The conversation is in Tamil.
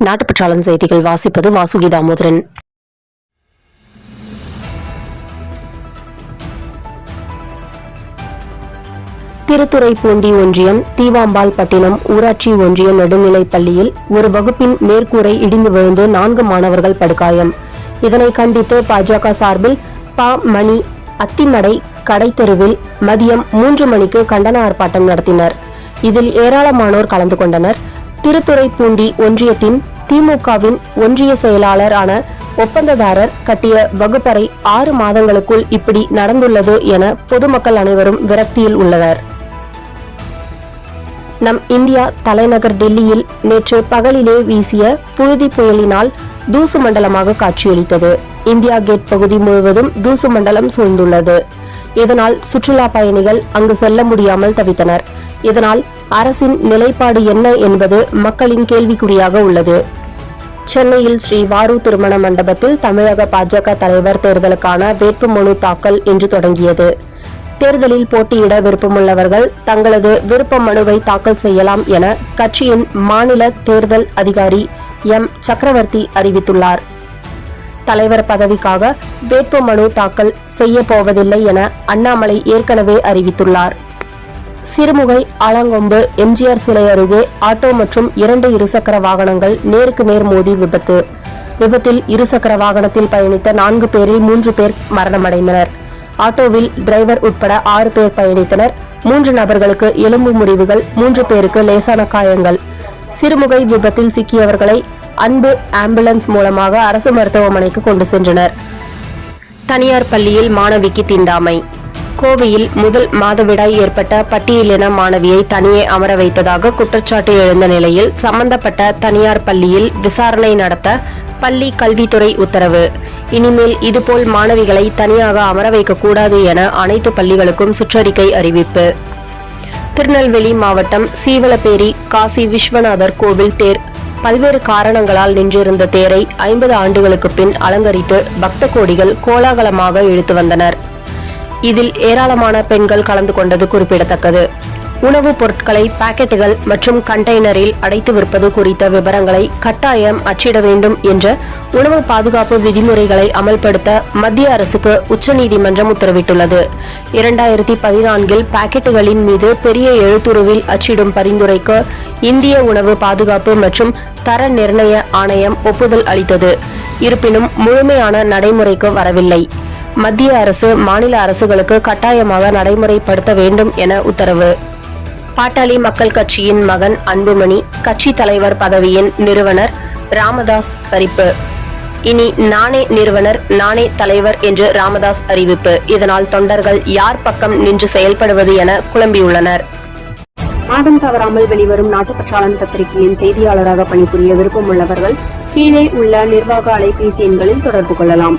நாட்டுப்பற்றாளன் செய்திகள் வாசிப்பது வாசுகி தாமோதரன் திருத்துறைப்பூண்டி ஒன்றியம் தீவாம்பால் பட்டினம் ஊராட்சி ஒன்றிய நடுநிலைப் பள்ளியில் ஒரு வகுப்பின் மேற்கூரை இடிந்து விழுந்து நான்கு மாணவர்கள் படுகாயம். இதனை கண்டித்து பாஜக சார்பில் பா மணி அத்திமடை கடைத்தெருவில் மதியம் மூன்று மணிக்கு கண்டன ஆர்ப்பாட்டம் நடத்தினர். இதில் ஏராளமானோர் கலந்து கொண்டனர். திருத்துறைப்பூண்டி ஒன்றியத்தின் திமுகவின் ஒன்றிய செயலாளரான ஒப்பந்ததாரர் கட்டிய வகுப்பறை ஆறு மாதங்களுக்குள் இப்படி நடந்துள்ளது என பொதுமக்கள் அனைவரும் விரக்தியில் உள்ளனர். நம் இந்தியா தலைநகர் டெல்லியில் நேற்று பகலிலே வீசிய புழுதி புயலினால் தூசு மண்டலமாக காட்சியளித்தது. இந்தியா கேட் பகுதி முழுவதும் தூசு மண்டலம் சூழ்ந்துள்ளது. இதனால் சுற்றுலா பயணிகள் அங்கு செல்ல முடியாமல் தவித்தனர். இதனால் அரசின் நிலைப்பாடு என்ன என்பது மக்களின் கேள்விக்குறியாக உள்ளது. சென்னையில் ஸ்ரீ வாரு திருமண மண்டபத்தில் தமிழக பாஜக தலைவர் தேர்தலுக்கான வேட்புமனு தாக்கல் இன்று தொடங்கியது. தேர்தலில் போட்டியிட விருப்பமுள்ளவர்கள் தங்களது விருப்ப மனுவை தாக்கல் செய்யலாம் என கட்சியின் மாநில தேர்தல் அதிகாரி எம். சக்கரவர்த்தி அறிவித்துள்ளார். தலைவர் பதவிக்காக வேட்புமனு தாக்கல் செய்ய போவதில்லை என அண்ணாமலை ஏற்கனவே அறிவித்துள்ளார். சிறுமுகை ஆலங்கொம்பு எம்ஜிஆர் சிலை அருகே ஆட்டோ மற்றும் இரண்டு இருசக்கர வாகனங்கள் நேருக்கு நேர் மோதி விபத்து. விபத்தில் இருசக்கர வாகனத்தில் பயணித்த நான்கு பேரில் மூன்று பேர் மரணமடைந்தனர். ஆட்டோவில் டிரைவர் உட்பட ஆறு பேர் பயணித்தனர். மூன்று நபர்களுக்கு எலும்பு முறிவுகள் மூன்று பேருக்கு லேசான காயங்கள். சிறுமுகை விபத்தில் சிக்கியவர்களை அன்பு ஆம்புலன்ஸ் மூலமாக அரசு மருத்துவமனைக்கு கொண்டு சென்றனர். தனியார் பள்ளியில் மாணவிக்கு தீண்டாமை. கோவையில் முதல் மாதவிடாய் ஏற்பட்ட பட்டியலின மாணவியை தனியே அமர வைத்ததாக குற்றச்சாட்டு எழுந்த நிலையில் சம்பந்தப்பட்ட தனியார் பள்ளியில் விசாரணை நடத்த பள்ளி கல்வித்துறை உத்தரவு. இனிமேல் இதுபோல் மாணவிகளை தனியாக அமர வைக்கக்கூடாது என அனைத்து பள்ளிகளுக்கும் சுற்றறிக்கை அறிவிப்பு. திருநெல்வேலி மாவட்டம் சீவலப்பேரி காசி விஸ்வநாதர் கோவில் தேர். பல்வேறு காரணங்களால் நின்றிருந்த தேரை ஐம்பது ஆண்டுகளுக்கு பின் அலங்கரித்து பக்த கோடிகள் கோலாகலமாக இழுத்து வந்தனர். இதில் ஏராளமான பெண்கள் கலந்து கொண்டது குறிப்பிடத்தக்கது. உணவுப் பொருட்களை பாக்கெட்டுகள் மற்றும் கண்டெய்னரில் அடைத்து விற்பது குறித்த விவரங்களை கட்டாயம் அச்சிட வேண்டும் என்ற உணவு பாதுகாப்பு விதிமுறைகளை அமல்படுத்த மத்திய அரசுக்கு உச்சநீதிமன்றம் உத்தரவிட்டுள்ளது. இரண்டாயிரத்தி பதினான்கில் பாக்கெட்டுகளின் மீது பெரிய எழுத்துருவில் அச்சிடும் பரிந்துரைக்கு இந்திய உணவு பாதுகாப்பு மற்றும் தர நிர்ணய ஆணையம் ஒப்புதல் அளித்தது. இருப்பினும் முழுமையான நடைமுறைக்கு வரவில்லை. மத்திய அரசு மாநில அரசுகளுக்கு கட்டாயமாக நடைமுறைப்படுத்த வேண்டும் என உத்தரவு. பாட்டாளி மக்கள் கட்சியின் மகன் அன்புமணி கட்சி தலைவர் பதவியின் நிறுவனர் ராமதாஸ் பறிப்பு இனி நானே நிறுவனர் நானே தலைவர் என்று ராமதாஸ் அறிவிப்பு. இதனால் தொண்டர்கள் யார் பக்கம் நின்று செயல்படுவது என குழம்பியுள்ளனர். மாதம் தவறாமல் வெளிவரும் நாட்டுப்பற்றாளன் பத்திரிகையின் செய்தியாளராக பணிபுரிய விருப்பமுள்ளவர்கள் கீழே உள்ள நிர்வாக அலைபேசி எண்களில் தொடர்பு கொள்ளலாம்.